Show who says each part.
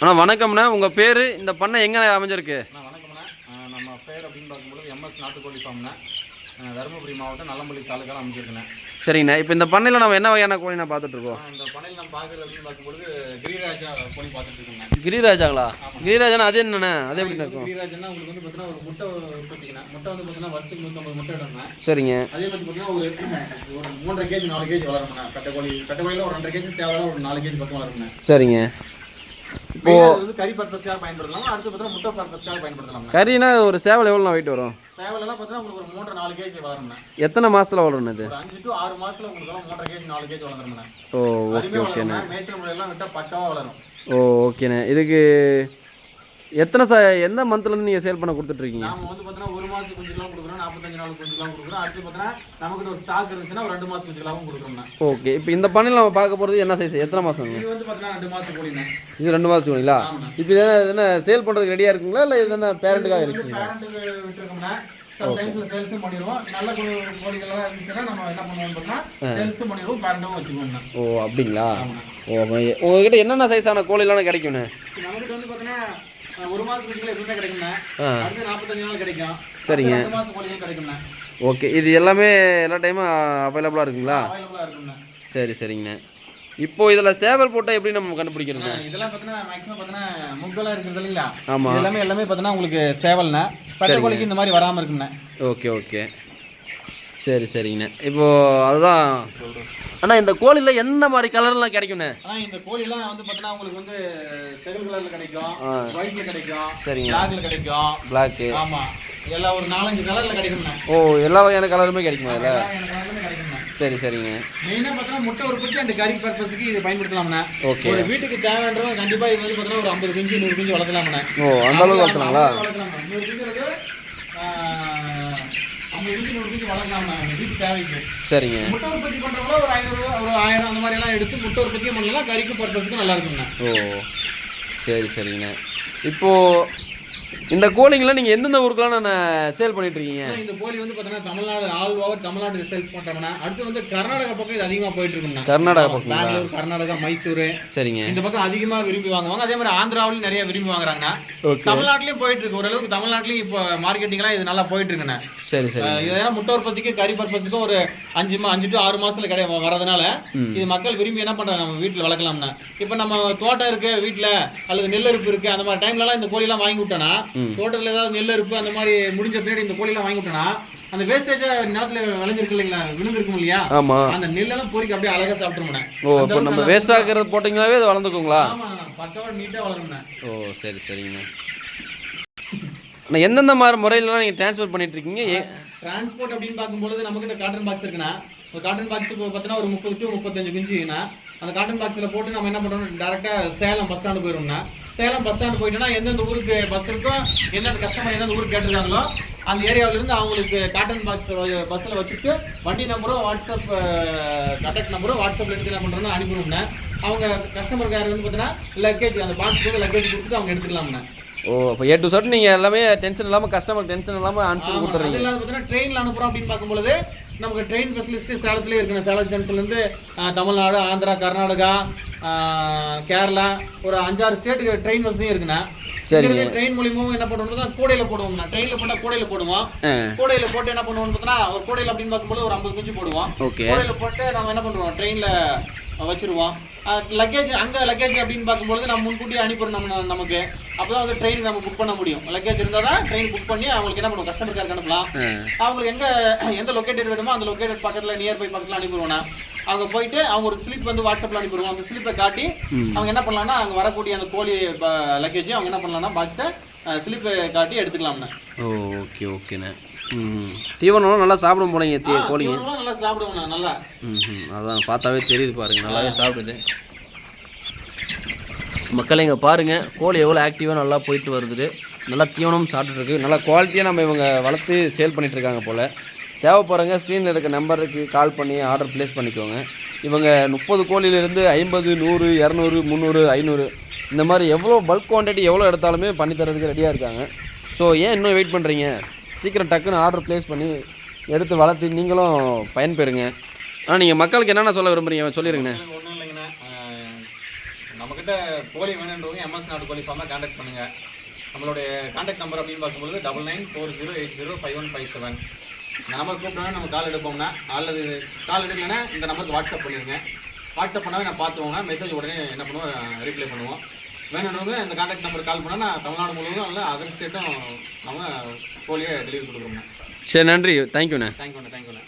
Speaker 1: அண்ணா வணக்கம்ண்ணா. உங்கள் பேர்? இந்த பண்ணை எங்கே அமைஞ்சிருக்கு?
Speaker 2: அண்ணா வணக்கம்ண்ணா. நம்ம பேர் அப்படின்னு பார்க்கும்போது எம்எஸ் நாட்டுக்கோழி ஃபார்ம்ண்ணா. தருமபுரி மாவட்டம் நல்லம்பள்ளி தாலுக்கால அமைஞ்சிருக்குண்ணே.
Speaker 1: சரிங்கண்ணா. இப்போ இந்த பண்ணையில் நம்ம என்ன வகையான கோழிண்ணா பார்த்துட்ருக்கோம்
Speaker 2: அஹ் இந்த பனையில் நம்ம பார்க்குறது அப்படின்னு பார்க்கும்போது கிரிராஜா கோழி பார்த்துட்டு இருக்கோம்ண்ணா.
Speaker 1: கிரிராஜாங்களா. கிரிராஜானா அது என்னண்ணே? அது எப்படி இருக்கும்?
Speaker 2: கிரிராஜன்னா உங்களுக்கு வந்து பார்த்தீங்கன்னா ஒரு முட்டை உற்பத்திங்கண்ணா. முட்டை வந்து பார்த்தீங்கன்னா வருஷத்துக்கு நூற்றம்பது முட்டை இடம்ண்ணா.
Speaker 1: சரிங்க.
Speaker 2: அதே மாதிரி பார்த்தீங்கன்னா ஒரு ஒரு மூன்றரை கேஜி நாலு கேஜி வளரும்ண்ணா. கட்டைக்கோழி கட்டைக்கோழியில் ஒரு ரெண்டரை கேஜி சேவலாம் ஒரு நாலு கேஜி பக்கம் வளரும்ண்ணா.
Speaker 1: சரிங்க. இப்போ
Speaker 2: கறி பர்பஸ்க்காக பயன்படுத்தலாம். அடுத்து பார்த்தீங்கன்னா முட்டை பர்பஸ்க்காக பயன்படுத்தலாம்ண்ணா
Speaker 1: கறினா ஒரு சேவல் எவ்வளோ வெயிட் வரும்?
Speaker 2: சேவலெல்லாம் பார்த்தீங்கன்னா உங்களுக்கு ஒரு மூன்றரை நாலு கேஜி வளரும்ண்ணா
Speaker 1: எத்தனை மாதத்தில் வளரும் இது?
Speaker 2: அஞ்சு டு ஆறு மாசத்துல உங்களுக்கு எல்லாம் மூன்றரை கேஜி நாலு கேஜி வளர்ந்துரும்ண்ணா
Speaker 1: ஓ ஓகே ஓகேண்ணே
Speaker 2: மேய்ச்சல் முறையெல்லாம் விட்டா பக்காவா வளரும்.
Speaker 1: ஓ ஓகேண்ணே இதுக்கு எத்தனை ச எந்த மந்த்லேருந்து நீங்கள் சேல் பண்ண கொடுத்துட்ருக்கீங்க?
Speaker 2: நாம வந்து பார்த்தீங்கன்னா ஒரு மாசம் குஞ்சுலாம் கொடுக்குறோம் நாற்பத்தஞ்சு நாள் குஞ்சுலாம் கொடுக்குறோம். அடுத்து பார்த்தீங்கன்னா நமக்கு ஒரு ஸ்டாக் இருந்துச்சுன்னா ஒரு ரெண்டு மாசம் குஞ்சுலாவும் கொடுக்குறோம்ண்ணா
Speaker 1: ஓகே இப்போ இந்த பண்ணையில் நம்ம பார்க்க போகிறது என்ன சைஸ் எத்தனை மாதங்க
Speaker 2: இது வந்து பார்த்தீங்கன்னா ரெண்டு மாசம் கோழிண்ணா
Speaker 1: இது ரெண்டு மாதம் கோழிங்களா? இப்போ இது என்ன- சேல் பண்ணுறதுக்கு ரெடியாக இருக்குங்களா? இல்லை இது என்ன பேரண்ட்டுக்காக இருக்குங்களா
Speaker 2: பேரண்ட்டுக்கு விட்டுருக்கோம்னா சம்டைம்ஸ்ல சேல்ஸும் பண்ணிடுவோம். நல்ல கோ- கோழிகள்லாம் இருந்துச்சுன்னா நம்ம என்ன பண்ணுவோம் பார்த்தீங்கன்னா சேல்ஸும் பண்ணிடுவோம் பேரண்ட்டும் வச்சுக்குவோம்ண்ணா
Speaker 1: ஓ அப்படிங்களா? ஓ உங்ககிட்ட என்னென்ன சைஸான கோழிலாம்
Speaker 2: நம்மகிட்ட வந்து அஹ், ஒரு மாசம் குஞ்சுகள் எப்பவுமே கிடைக்கும்ண்ணா
Speaker 1: ஆ.
Speaker 2: அடுத்து நாற்பத்தஞ்சு நாள் கிடைக்கும்.
Speaker 1: சரிங்க.
Speaker 2: ரெண்டு கிடைக்கும்ண்ணா.
Speaker 1: ஓகே. இது எல்லாமே எல்லா டைமும் அவைலபிளாக இருக்குங்களா?
Speaker 2: இருக்கும்ண்ணா.
Speaker 1: சரி சரிங்கண்ணே. இப்போ இதில் சேவல் போட்டால் எப்படி நம்ம கண்டுபிடிக்கிறோங்க
Speaker 2: ஆ, இதெல்லாம் பார்த்தீங்கன்னா மேக்ஸிமம் பார்த்தீங்கன்னா முக்கெல்லாம் இருக்குது இல்லைங்களா
Speaker 1: ஆமாம்
Speaker 2: எல்லாமே எல்லாமே பார்த்தீங்கன்னா உங்களுக்கு சேவல்ண்ணா. பச்சை கோழிக்கு இந்த மாதிரி வராமல் இருக்குண்ணா
Speaker 1: ஓகே ஓகே. சரி சரிங்கண்ணே. இப்போ அதுதான். அண்ணா இந்த கோழியில் எந்த மாதிரி கலர்லாம் கிடைக்குண்ணே
Speaker 2: ஆனால் இந்த கோழிலாம் வந்து பார்த்தீங்கன்னா உங்களுக்கு வந்து செகல் கலரில் கிடைக்கும். ஒயிட்ல கிடைக்கும்.
Speaker 1: சரிங்க.
Speaker 2: பிளாக்ல கிடைக்கும்.
Speaker 1: பிளாக்கு
Speaker 2: ஆமா. எல்லாம் ஒரு நாலஞ்சு கலர்ல கிடைக்கும்ண்ணா.
Speaker 1: ஓ எல்லா வகையான கலருமே கிடைக்குமா இதில்?
Speaker 2: எல்லா கிடைக்கும்ண்ணா.
Speaker 1: சரி சரிங்க.
Speaker 2: மெயினாக பார்த்தீங்கன்னா முட்டை உற்பத்தி அந்த கறி பர்பஸுக்கு இது பயன்படுத்தலாம்ண்ணா.
Speaker 1: ஓகே.
Speaker 2: ஒரு வீட்டுக்கு தேவைன்றவங்க கண்டிப்பா இது வந்து பார்த்தீங்கன்னா ஒரு ஐம்பது குஞ்சு நூறு குஞ்சு வளர்க்கலாம்ண்ணா
Speaker 1: ஓ அந்த அளவுக்கு வளர்த்துனாங்களா
Speaker 2: வளர்க்கலாம்ண்ணா நூறு குஞ்சு ஐம்பது குஞ்சு நூறு குஞ்சு வளர்க்கலாம்ண்ணா நம்ம வீட்டு தேவைக்கு.
Speaker 1: சரிங்க.
Speaker 2: முட்டை உற்பத்தி பண்றவங்கள ஒரு ஐநூறு ஒரு ஆயிரம் அந்த மாதிரி எல்லாம் எடுத்து முட்டை உற்பத்தியும் பண்ணலாம். கறிக்கு பர்பஸுக்கு நல்லா இருக்கும்ண்ணா
Speaker 1: ஓ. சரி சரிங்கண்ணே இப்போது இந்த கோழிங்களை நீங்கள் எந்தெந்த ஊருக்குலாம் நான் சேல் பண்ணிட்டுருக்கீங்க?
Speaker 2: ஆனா இந்த கோழி வந்து பார்த்தீங்கன்னா Tamil Nadu all over Tamil Nadu sales பண்றோம்னா அடுத்து வந்து கர்நாடகா பக்கம் இது அதிகமா போயிட்டு இருக்கும்ண்ணா
Speaker 1: கர்நாடகா பக்கங்களா
Speaker 2: பெங்களூர் கர்நாடகா மைசூர்.
Speaker 1: சரிங்க.
Speaker 2: இந்த பக்கம் அதிகமா விரும்பி வாங்குவாங்க. அதே மாதிரி ஆந்திராவிலும் நிறைய விரும்பி வாங்குறாங்கண்ணா. தமிழ்நாட்டிலயும் போயிட்டு இருக்கு ஓரளவுக்கு தமிழ்நாட்டிலயும் இப்போ மார்க்கெட்டிங்லாம் இது நல்லா போயிட்டு இருக்குண்ணா
Speaker 1: சரி. சரி
Speaker 2: இதெல்லாம் முட்டை உற்பத்திக்கு கறி பர்பஸுக்கும் ஒரு அஞ்சு மா அஞ்சு டு ஆறு மாசத்துல கிடை வரதுனால. இது மக்கள் விரும்பி என்ன பண்றாங்க? நம்ம வீட்டில் வளர்க்கலாம்னா இப்போ நம்ம தோட்டம் இருக்கு வீட்டில் அல்லது நெல் அறுப்பு இருக்கு அந்த மாதிரி டைம்லலாம் இந்த கோழிலாம் வாங்கி விட்டோன்னா
Speaker 1: ம்.
Speaker 2: தோட்டத்தில் ஏதாவது நெல் அறுப்பு அந்த மாதிரி முடிஞ்ச பின்னாடி இந்த கோழிலாம் வாங்கி விட்டோன்னா அந்த வேஸ்டேஜ் நிலத்துல விளைஞ்சிருக்கு இல்லைங்களா? விழுந்திருக்கும் இல்லையா?
Speaker 1: ஆமாம்
Speaker 2: அந்த நெல்லெல்லாம் பொறிக்க அப்படியே அழகா சாப்பிட்டுருமுண்ணே
Speaker 1: ஓ இப்போ நம்ம வேஸ்ட் ஆகிறது போட்டிங்களாவே அது வளர்ந்துக்குங்களா?
Speaker 2: ஆமா பக்கவா நீட்டா வளரும்ண்ணே
Speaker 1: ஓ சரி சரிங்கண்ணா. அண்ணா எந்தெந்த மாதிரி முறையிலலாம் நீங்கள் ட்ரான்ஸ்ஃபர் பண்ணிட்டுருக்கீங்க ஏ
Speaker 2: டிரான்ஸ்போர்ட் அப்படின்னு பார்க்கும்பொழுது நம்மகிட்ட காட்டன் பாக்ஸ் இருக்குண்ணா. ஒரு காட்டன் பாக்ஸ் இப்போ பார்த்தீங்கன்னா ஒரு முப்பது டு முப்பத்தஞ்சு குஞ்சுனா அந்த காட்டன் பாக்ஸில் போட்டு நம்ம என்ன பண்ணுறோம் டேரெக்டாக சேலம் பஸ் ஸ்டாண்டு போயிடும்னா சேலம் பஸ் ஸ்டாண்டு போயிட்டோம்னா எந்தெந்த ஊருக்கு பஸ் இருக்கோ எந்தெந்த கஸ்டமர் எந்தெந்த ஊருக்கு கேட்டிருக்காங்களோ அந்த ஏரியாவிலேருந்து அவங்களுக்கு காட்டன் பாக்ஸ் பஸ்ஸில் வச்சுட்டு வண்டி நம்பரும் வாட்ஸ்அப் கண்டக்ட் நம்பரும் வாட்ஸ்அப்பில் எடுத்து என்ன பண்ணுறோம்னா அனுப்பிடுவோம்னா அவங்க கஸ்டமர் கேர் வந்து பார்த்தீங்கன்னா லக்கேஜ் அந்த பாக்ஸ் லக்கேஜ் கொடுத்துட்டு அவங்க எடுத்துக்கலாம்னா
Speaker 1: ஓ அப்போ ஏ டு சட் நீங்கள் எல்லாமே டென்ஷன் இல்லாமல் கஸ்டமர் டென்ஷன் இல்லாமல் அனுப்பிச்சு கொடுத்துட்றீங்க
Speaker 2: இல்லாத பார்த்தீங்கன்னா ட்ரெயினில் அனுப்புகிறோம் அப்படின்னு பார்க்கும்பொழுது நமக்கு ட்ரெயின் ஃபெசிலிஸ்ட்டு சேலத்துலேயே இருக்குண்ணா சேலம் ஜங்ஷன்லேருந்து தமிழ்நாடு ஆந்திரா கர்நாடகா கேரளா ஒரு அஞ்சாறு ஸ்டேட்டுக்கு ட்ரெயின் வசதியும் இருக்குண்ணா
Speaker 1: சரிங்க.
Speaker 2: ட்ரெயின் மூலியமும் என்ன பண்ணுவோம்னா கூடையில் போடுவோம்ண்ணா ட்ரெயினில் போட்டால் கூடையில் போடுவோம். கூடையில் போட்டு என்ன பண்ணுவோம்னு பார்த்தோன்னா ஒரு கூடையில் அப்படின்னு பார்க்கும்போது ஒரு ஐம்பது குஞ்சு போடுவோம். கூடையில் போட்டு நம்ம என்ன பண்ணுவோம்? ட்ரெயினில் வச்சிருவோம். லக்கேஜ் அங்கே லக்கேஜ் அப்படின்னு பார்க்கும்பொழுது நம்ம முன்கூட்டியே அனுப்பிடுறோம் நம்ம நமக்கு. அப்போ தான் வந்து ட்ரெயின் நம்ம புக் பண்ண முடியும். லக்கேஜ் இருந்தால் தான் ட்ரெயின் புக் பண்ணி அவங்களுக்கு என்ன பண்ணுவோம்? கஸ்டமர் கேருக்கு அனுப்பலாம். அவங்களுக்கு எங்கே எந்த லொக்கேட்டட் வேணுமோ அந்த லொக்கேட்டட் பக்கத்தில் நியர்பை பக்கத்தில் அனுப்பிடுவோம்னா அவங்க போயிட்டு அவங்க ஒரு ஸ்லிப் வந்து வாட்ஸ்அப்பில் அனுப்பிடுவோம். அந்த ஸ்லிப்பை காட்டி. அவங்க என்ன பண்ணலாம்னா அங்கே வரக்கூடிய அந்த கோழி லக்கேஜ் அவங்க என்ன பண்ணலாம்னா பாக்ஸை ஸ்லிப்பை காட்டி எடுத்துக்கலாம்ண்ணா
Speaker 1: ஓகே ஓகேண்ணே ம். தீவனம்லாம் நல்லா சாப்பிடும் போனீங்க கோழிங்க.
Speaker 2: தீவனம்லாம் நல்லா சாப்பிடுவோம்ண்ணா நல்லா.
Speaker 1: அதான் பார்த்தாவே தெரியுது பாருங்க நல்லாவே சாப்பிடுது. மக்களை இங்கே பாருங்கள் கோழி எவ்வளோ ஆக்டிவாக நல்லா போயிட்டு வருது நல்லா தீவனம் சாப்பிட்டுருக்கு நல்லா குவாலிட்டியாக நம்ம இவங்க வளர்த்து சேல் பண்ணிகிட்ருக்காங்க போல். தேவைப்படுறங்க ஸ்க்ரீனில் இருக்க நம்பருக்கு கால் பண்ணி ஆர்டர் ப்ளேஸ் பண்ணிக்கோங்க. இவங்க முப்பது கோழிலேருந்து ஐம்பது நூறு இரநூறு முந்நூறு ஐநூறு இந்த மாதிரி எவ்வளோ பல்க் குவான்டிட்டி எவ்வளோ எடுத்தாலுமே பண்ணி தரதுக்கு ரெடியாக இருக்காங்க. ஸோ ஏன் இன்னும் வெயிட் பண்ணுறீங்க சீக்கிரம் டக்குன்னு ஆர்டர் ப்ளேஸ் பண்ணி எடுத்து வளர்த்து நீங்களும் பயன்பெறுங்க. ஆ நீங்கள் மக்களுக்கு என்னென்ன சொல்ல விரும்புகிறீங்க சொல்லிடுங்கண்ணே
Speaker 2: நம்மக்கிட்ட கோழி வேணுன்றவங்க எம்எஸ் நாடு கோழி ஃபார்மை காண்டாக்ட் பண்ணுங்கள் நம்மளுடைய காண்டாக்ட் நம்பர் அப்படின்னு பார்க்கும்போது double nine four zero eight zero five one five seven இந்த நம்பர் கூப்பிட்டோன்னா நம்ம கால் எடுப்போம்னா அல்லது கால் எடுக்கலைன்னா இந்த நம்பருக்கு வாட்ஸ்அப் பண்ணிடுங்க வாட்ஸ்அப் பண்ணாவே நான் பார்த்துவோங்க மெசேஜ் உடனே என்ன பண்ணுவோம் ரிப்ளை பண்ணுவோம். வேணுன்றவங்க இந்த காண்டாக்ட் நம்பர் கால் பண்ணால் நான் தமிழ்நாடு முழுவதும் இல்லை அதர் ஸ்டேட்டும் நம்ம கோழியை டெலிவரி கொடுக்குறோங்க
Speaker 1: சரி நன்றி. தேங்க்யூண்ணே
Speaker 2: தேங்க்யூண்ணே தேங்க்யூண்ணே